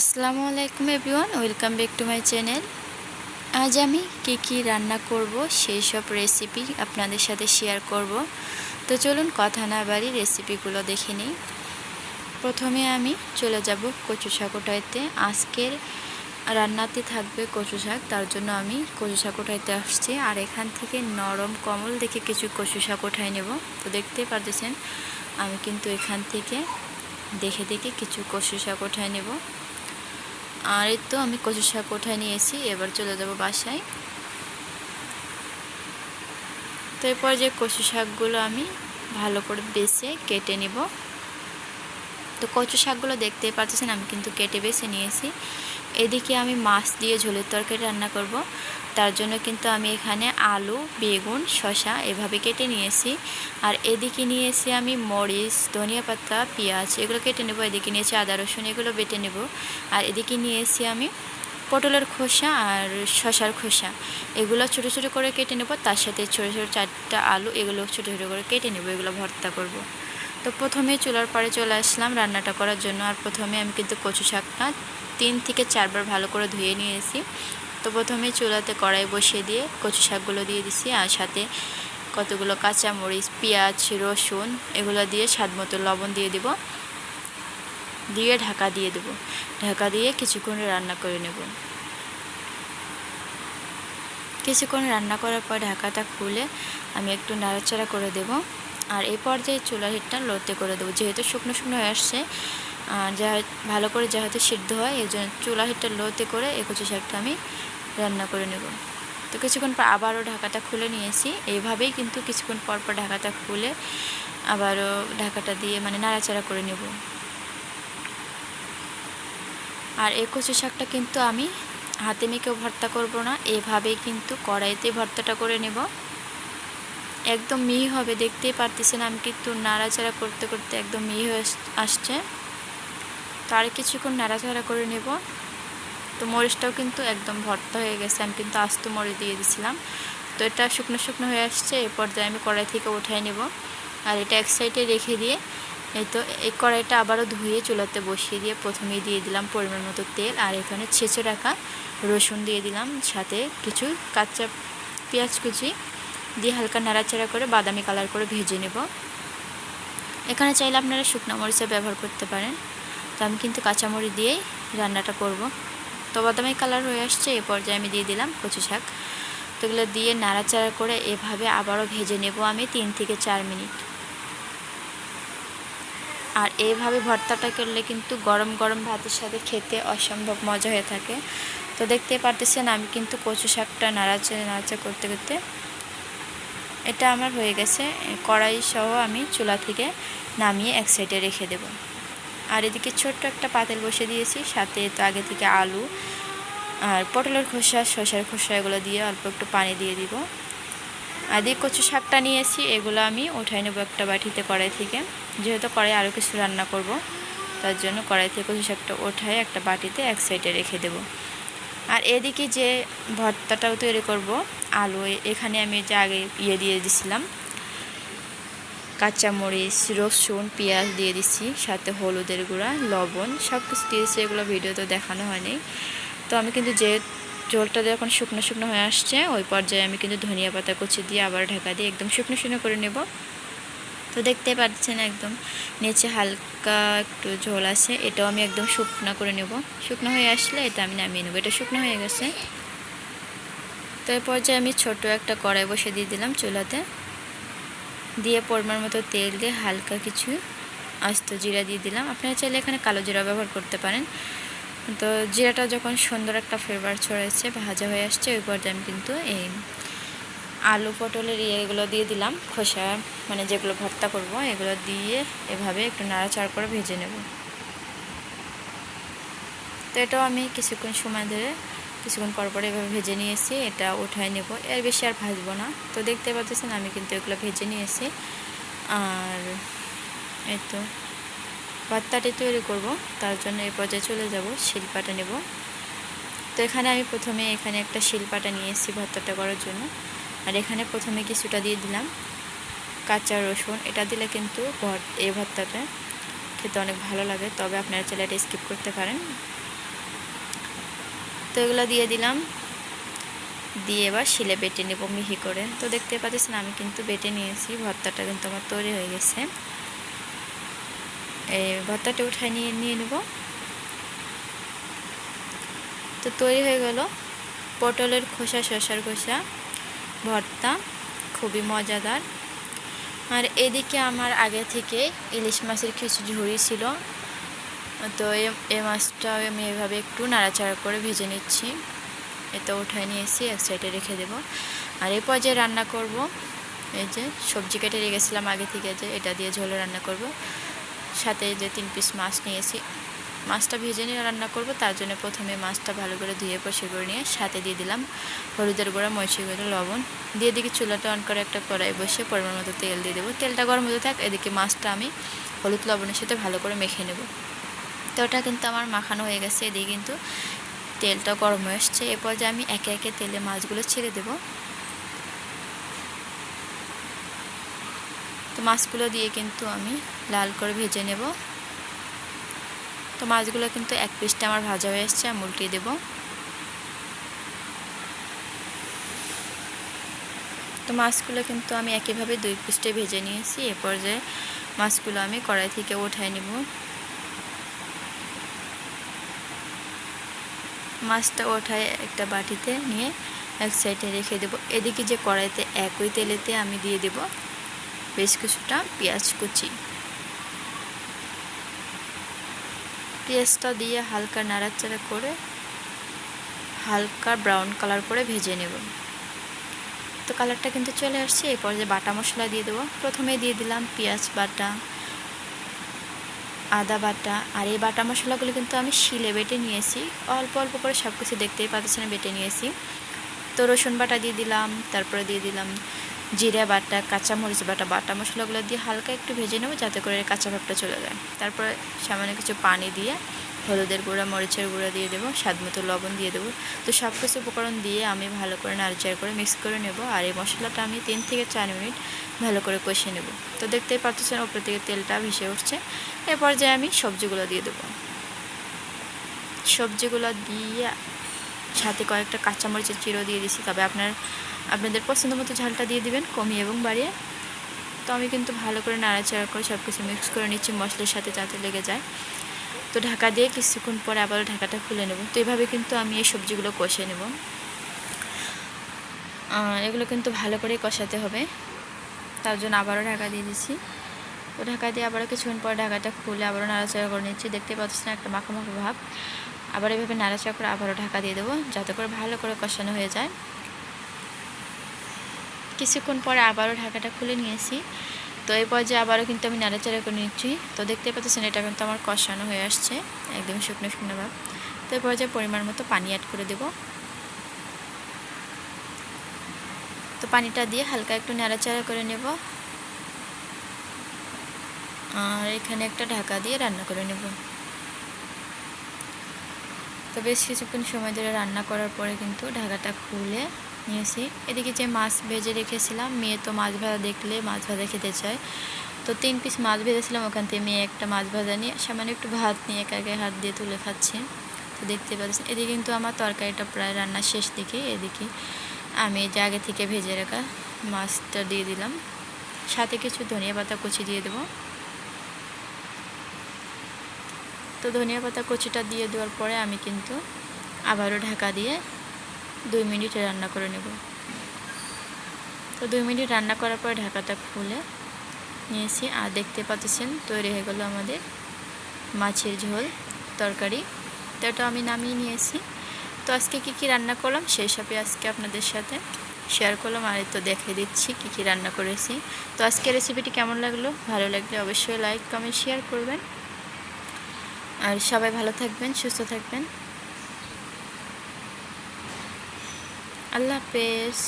আসসালামু আলাইকুম everyone, welcome back to my channel. আজ আমি কী কী রান্না করব, সেই সব রেসিপি আপনাদের সাথে শেয়ার করব। তো চলুন কথা না বাড়ি রেসিপিগুলো দেখে নিই। প্রথমে আমি চলে যাব কচু শাকোটাইতে আজকের রান্নাতে থাকবে কচু শাক, তার জন্য আমি কচু শাক আসছি। আর এখান থেকে নরম কমল দেখে কিছু কচু শাক উঠাই নেব। তো দেখতেই পারতেছেন, আমি কিন্তু এখান থেকে দেখে দেখে কিছু কচু শাক উঠাই নেব। আর এই তো আমি কচু শাক ওঠায় নিয়েছি এবার চলে যাব বাসায়। তো এরপর যে কচু শাকগুলো আমি ভালো করে বেছে কেটে নিব। তো কচু শাকগুলো দেখতে পাচ্ছেন আমি কিন্তু কেটে বেছে নিয়েছি। এদিকে আমি মাছ দিয়ে ঝোলের তরকারি রান্না করব। তার জন্য কিন্তু আমি এখানে আলু, বেগুন শশা এভাবে কেটে নিয়েছি। আর এদিকে নিয়েছি আমি মরিচ, ধনিয়া পাতা, পেঁয়াজ এগুলো কেটে নেব। এদিকে নিয়েছি আদা, রসুন এগুলো বেটে নেব। আর এদিকে নিয়েছি আমি পটলের খোসা আর শশার খোসা এগুলো ছোটো ছোটো করে কেটে নেব। তার সাথে ছোটো ছোটো চারটা আলু এগুলো ছোটো ছোটো করে কেটে নেব, এগুলো ভর্তা করব। তো প্রথমে চুলার পরে চলে আসলাম রান্নাটা করার জন্য। আর প্রথমে আমি কিন্তু কচু শাকটা তিন থেকে চারবার ভালো করে ধুয়ে নিয়েছি। তো প্রথমে চুলাতে কড়াই বসিয়ে দিয়ে কচু শাকগুলো দিয়ে দিছি, আর সাথে কতগুলো কাঁচা মরিচ পেঁয়াজ, রসুন এগুলো দিয়ে স্বাদ মতো লবণ দিয়ে দিব। দিয়ে ঢাকা দিয়ে দেব। ঢাকা দিয়ে কিছুক্ষণ রান্না করে নেব। কিছুক্ষণ রান্না করার পর ঢাকাটা খুলে আমি একটু নাড়াচাড়া করে দেব। আর এই পর্যায়ে চুলার হিটটা লোতে করে দেবো। যেহেতু শুকনো শুকনো হয়ে আসছে যা ভালো করে যেহেতু সিদ্ধ হয় এই জন্য চুলা হিটটা লোতে করে এই কচু শাকটা আমি রান্না করে নেব। তো কিছুক্ষণ পর আবারও ঢাকাটা খুলে নিয়েছি। এইভাবেই কিন্তু কিছুক্ষণ পর পর ঢাকাটা খুলে আবারও ঢাকাটা দিয়ে মানে নাড়াচাড়া করে নেব। আর এই কচু শাকটা কিন্তু আমি হাতে মেখেও ভর্তা করব না, এভাবেই কিন্তু কড়াইতে ভর্তাটা করে নেব। একদম মিহি হবে, দেখতেই পারতেছেন আমি কিন্তু নাড়াচাড়া করতে করতে একদম মিহি হয়ে আসছে। তো আর কিছুক্ষণ নাড়াচাড়া করে নেব। তো মরিচটাও কিন্তু একদম ভর্তা হয়ে গেছে, আমি কিন্তু আস্ত মরিচ দিয়ে দিছিলাম। তো এটা শুকনো শুকনো হয়ে আসছে এই পর্যায়ে আমি কড়াই থেকে উঠাই নেব। আর এটা এক সাইডে রেখে দিয়ে, এই তো এই কড়াইটা আবারও ধুয়ে চুলাতে বসিয়ে দিয়ে প্রথমেই দিয়ে দিলাম পরিমাণ মতো তেল, আর এখানে ছেঁচে রাখা রসুন দিয়ে দিলাম, সাথে কিছু কাঁচা পেঁয়াজ কুচি দিয়ে হালকা নাড়াচাড়া করে বাদামি কালার করে ভেজে নেব। এখানে চাইলে আপনারা শুকনো মরিচা ব্যবহার করতে পারেন। তো আমি কিন্তু কাঁচামরিচ দিয়েই রান্নাটা করব। তো বাদামি কালার হয়ে আসছে, এ পর্যায়ে আমি দিয়ে দিলাম কচু শাক। তো এগুলো দিয়ে নাড়াচাড়া করে এভাবে আবারও ভেজে নেব আমি তিন থেকে চার মিনিট। আর এইভাবে ভর্তাটা করলে কিন্তু গরম গরম ভাতের সাথে খেতে অসম্ভব মজা হয়ে থাকে। তো দেখতে পারতেছেন আমি কিন্তু কচু শাকটা নাড়াচাড়া নাড়াচা করতে করতে এটা আমার হয়ে গেছে। কড়াই সহ আমি চুলা থেকে নামিয়ে এক সাইডে রেখে দেব। আর এদিকে ছোট্ট একটা পাতেল বসে দিয়েছি, সাথে তো আগে থেকে আলু আর পটলের খোসা শসার খোসা এগুলো দিয়ে অল্প একটু পানি দিয়ে দিব। আর দিয়ে কচু শাকটা নিয়েছি, এগুলো আমি উঠাই নেব একটা বাটিতে কড়াই থেকে। যেহেতু কড়াই আরও কিছু রান্না করব, তার জন্য কড়াই থেকে কচু শাকটা ওঠায় একটা বাটিতে এক সাইডে রেখে দেব। আর এদিকে যে ভর্তাটাও তৈরি করব, আলু এখানে আমি যে আগে ইয়ে দিয়ে দিছিলাম কাঁচামরিচ, রসুন, পেঁয়াজ দিয়ে দিচ্ছি সাথে হলুদের গুঁড়া, লবণ সব কিছু দিয়েছি এগুলো ভিডিওতে দেখানো হয়নি। তো আমি কিন্তু যে ঝোলটা যখন শুকনো শুকনো হয়ে আসছে, ওই পর্যায়ে আমি কিন্তু ধনিয়া পাতা কুচি দিয়ে আবার ঢাকা দিয়ে একদম শুকনো শুকনো করে নেব। তো দেখতে পাচ্ছেন একদম নিচে হালকা একটু ঝোল আছে, এটাও আমি একদম শুকনো করে নেব। শুকনো হয়ে আসলে এটা আমি নামিয়ে নেব। এটা শুকনো হয়ে গেছে। তো এই পর্যায়ে আমি ছোট একটা কড়াই বসে দিয়ে দিলাম চুলাতে। দিয়ে পরিমাণ মতো তেল দিয়ে হালকা কিছু আস্ত জিরা দিয়ে দিলাম। আপনারা চাইলে এখানে কালো জিরা ব্যবহার করতে পারেন। তো জিরাটা যখন সুন্দর একটা ফ্লেভার ছড়াচ্ছে ভাজা হয়ে আসছে, ওই পর্যায়ে আমি কিন্তু এই আলু পটলের ইয়েগুলো দিয়ে দিলাম। খোসা মানে যেগুলো ভর্তা করব, এগুলো দিয়ে এভাবে একটু নাড়াচাড়া করে ভেজে নেব। তো এটাও আমি কিছুক্ষণ সময় ধরে কিছুক্ষণ পর পর এভাবে ভেজে নিয়েছি এটা উঠায় নেব। এর বেশি আর ভাজবো না। তো দেখতে পাচ্ছেন, আমি কিন্তু এগুলো ভেজে নিয়েছি আর এই তো ভর্তাটি তৈরি করব। তার জন্য এই পর্যায়ে চলে যাব, শিলপাটা নেব। তো এখানে আমি প্রথমে এখানে একটা শিলপাটা নিয়েছি ভর্তাটা করার জন্য। আর এখানে প্রথমে কিছুটা দিয়ে দিলাম কাঁচা রসুন। এটা দিলে কিন্তু এই ভর্তাটা খেতে অনেক ভালো লাগে। তবে আপনারা চাইলে এটা স্কিপ করতে পারেন। তো এগুলো দিয়ে দিলাম। দিয়ে এবার শিলে বেটে নেব মিহি করে। তো দেখতে পাচ্ছেন আমি কিন্তু বেটে নিয়েছি, ভর্তাটা কিন্তু আমার তৈরি হয়ে গেছে। এই ভর্তাটা উঠায় নিয়ে নিয়ে নেব। তো তৈরি হয়ে গেল পটলের খোসা, শসার খোসা, ভর্তা, খুবই মজাদার। আর এদিকে আমার আগে থেকে ইলিশ মাছের কিছু ঝুড়ি ছিল। তো এই মাছটা আমি এভাবে একটু নাড়াচাড়া করে ভেজে নিচ্ছি। এটা উঠায় নিয়েছি এক সাইডে রেখে দেব। আর এই পর্যায়ে রান্না করব। এই যে সবজি কেটে রেখেছিলাম আগে থেকে যে এটা দিয়ে ঝোলে রান্না করব। সাথে যে তিন পিস মাছ নিয়েছি। মাছটা ভেজে নিয়ে রান্না করব। তার জন্য প্রথমে মাছটা ভালো করে ধুয়ে পরিষ্কার করে নিয়ে সাথে দিয়ে দিলাম হলুদের গুঁড়া মরিচি গুঁড়ো, লবণ। দিয়ে দিকে চুলাটা অন করে একটা কড়াই বসে পরিমাণ মতো তেল দিয়ে দেবো। তেলটা গরম হতে থাক, এদিকে মাছটা আমি হলুদ লবণের সাথে ভালো করে মেখে নেব। তো ওটা কিন্তু আমার মাখানো হয়ে গেছে, এদিকে কিন্তু তেলটা গরম হয়ে এসছে এরপর যে আমি একে একে তেলে মাছগুলো ছেড়ে দেব। তো মাছগুলো দিয়ে কিন্তু আমি লাল করে ভেজে নেব। তো মাছগুলো কিন্তু এক পিসটা আমার ভাজা হয়ে এসছে আমি উল্টিয়ে দেবো। তো মাছগুলো কিন্তু আমি একইভাবে দুই পিসটে ভেজে নিয়েছি। এরপর যে মাছগুলো আমি কড়াই থেকে উঠাই নেব। মাছটা ওঠায় একটা বাটিতে নিয়ে এক সাইডে রেখে দেব। এদিকে যে কড়াইতে একই তেলেতে আমি দিয়ে দেব বেশ কিছুটা পেঁয়াজ কুচি। পেঁয়াজটা দিয়ে হালকা নাড়াচাড়া করে হালকা ব্রাউন কালার করে ভেজে নেব। তো কালারটা কিন্তু চলে আসছে, এরপর যে বাটা মশলা দিয়ে দেবো, প্রথমে দিয়ে দিলাম পেঁয়াজ বাটা। আদা বাটা আর এই বাটা মশলাগুলো কিন্তু আমি শিলে বেটে নিয়েছি। অল্প অল্প করে সব কিছু দেখতেই পাচ্ছেন, বেটে নিয়েছি। তো রসুন বাটা দিয়ে দিলাম, তারপরে দিয়ে দিলাম জিরা বাটা, কাঁচামরিচ বাটা বাটা মশলাগুলো দিয়ে হালকা একটু ভেজে নেব যাতে করে কাঁচা ভাবটা চলে যায়। তারপরে সামান্য কিছু পানি দিয়ে হলুদের গুঁড়া, মরিচের গুঁড়া দিয়ে দেবো, স্বাদ মতো লবণ দিয়ে দেবো। তো সব কিছু উপকরণ দিয়ে আমি ভালো করে নাড়াচাড়া করে মিক্স করে নেব আর এই মশলাটা আমি তিন থেকে চার মিনিট ভালো করে কষিয়ে নেব। তো দেখতেই পাচ্ছেন ওপর থেকে তেলটা ভেসে উঠছে। এরপর যে আমি সবজিগুলো দিয়ে দেবো। সবজিগুলো দিয়ে সাথে কয়েকটা কাঁচামরিচের চিরো দিয়ে দিছি। তবে আপনার, আপনাদের পছন্দ মতো ঝালটা দিয়ে দিবেন, কমিয়ে এবং বাড়িয়ে। তো আমি কিন্তু ভালো করে নাড়াচাড়া করে সব কিছু মিক্স করে নিচ্ছি, মশলার সাথে যাতে লেগে যায়। তো ঢাকা দিয়ে কিছুক্ষণ পরে আবারও ঢাকাটা খুলে নেব। তো এভাবে কিন্তু আমি এই সবজিগুলো কষে নেব। এগুলো কিন্তু ভালো করে কষাতে হবে। তার জন্য আবারও ঢাকা দিয়ে দিচ্ছি। তো ঢাকা দিয়ে আবারও কিছুক্ষণ পরে ঢাকাটা খুলে আবারও নাড়াচাড়া করে নিচ্ছি। দেখতে পাচ্ছি একটা মাখো মাখো ভাব। আবার এভাবে নাড়াচাড়া করে আবারও ঢাকা দিয়ে দেবো, যাতে করে ভালো করে কষানো হয়ে যায়। কিছুক্ষণ পরে আবারও ঢাকাটা খুলে নিয়েছি। তো এই পর্যায়ে আবারও কিন্তু আমি নাড়াচাড়া করে নিচ্ছি। তো দেখতে পাচ্ছেন এটা কিন্তু আমার কষানো হয়ে আসছে। একদম শুকনো শুকনো ভাব। তো এই পর্যায়ে পরিমাণ মতো পানি অ্যাড করে দেব। তো পানিটা দিয়ে হালকা একটু নাড়াচাড়া করে নেব। আর এখানে একটা ঢাকা দিয়ে রান্না করে নেব। তো বেশ কিছুক্ষণ সময় ধরে রান্না করার পরে কিন্তু ঢাকাটা খুলে নিয়েছি। এদিকে যে মাছ ভেজে রেখেছিলাম, মেয়ে তো মাছ ভাজা দেখলে মাছ ভাজা খেতে চায়। তো তিন পিস মাছ ভেজেছিলাম, ওখান থেকে মেয়ে একটা মাছ ভাজা নিয়ে সামান্য একটু ভাত নিয়ে একে হাত দিয়ে তুলে খাচ্ছে। তো দেখতে পাচ্ছেন, এদিকে কিন্তু আমার তরকারিটা প্রায় রান্না শেষ দিকে, এদিকে আমি যে আগে থেকে ভেজে রাখা মাছটা দিয়ে দিলাম। সাথে কিছু ধনিয়া পাতা কুচি দিয়ে দেবো। তো ধনিয়া পাতা কুচিটা দিয়ে দেওয়ার পরে আমি কিন্তু আবারও ঢাকা দিয়ে দুই মিনিটে রান্না করে নেব। তো দুই মিনিট রান্না করার পরে ঢাকাটা খুলে নিয়েছি। আর দেখতে পাচ্ছেন, তৈরি হয়ে গেলো আমাদের মাছের ঝোল, তরকারি। তো এটা আমি নামিয়ে নিয়েছি। তো আজকে কি কি রান্না করলাম সেই সবই আজকে আপনাদের সাথে শেয়ার করলাম। আর তো দেখে দিচ্ছি কি কি রান্না করেছি। তো আজকে রেসিপিটি কেমন লাগল? ভালো লাগলে অবশ্যই লাইক কমেন্ট শেয়ার করবেন। আর সবাই ভালো থাকবেন, সুস্থ থাকবেন। আল্লাহ হাফেজ।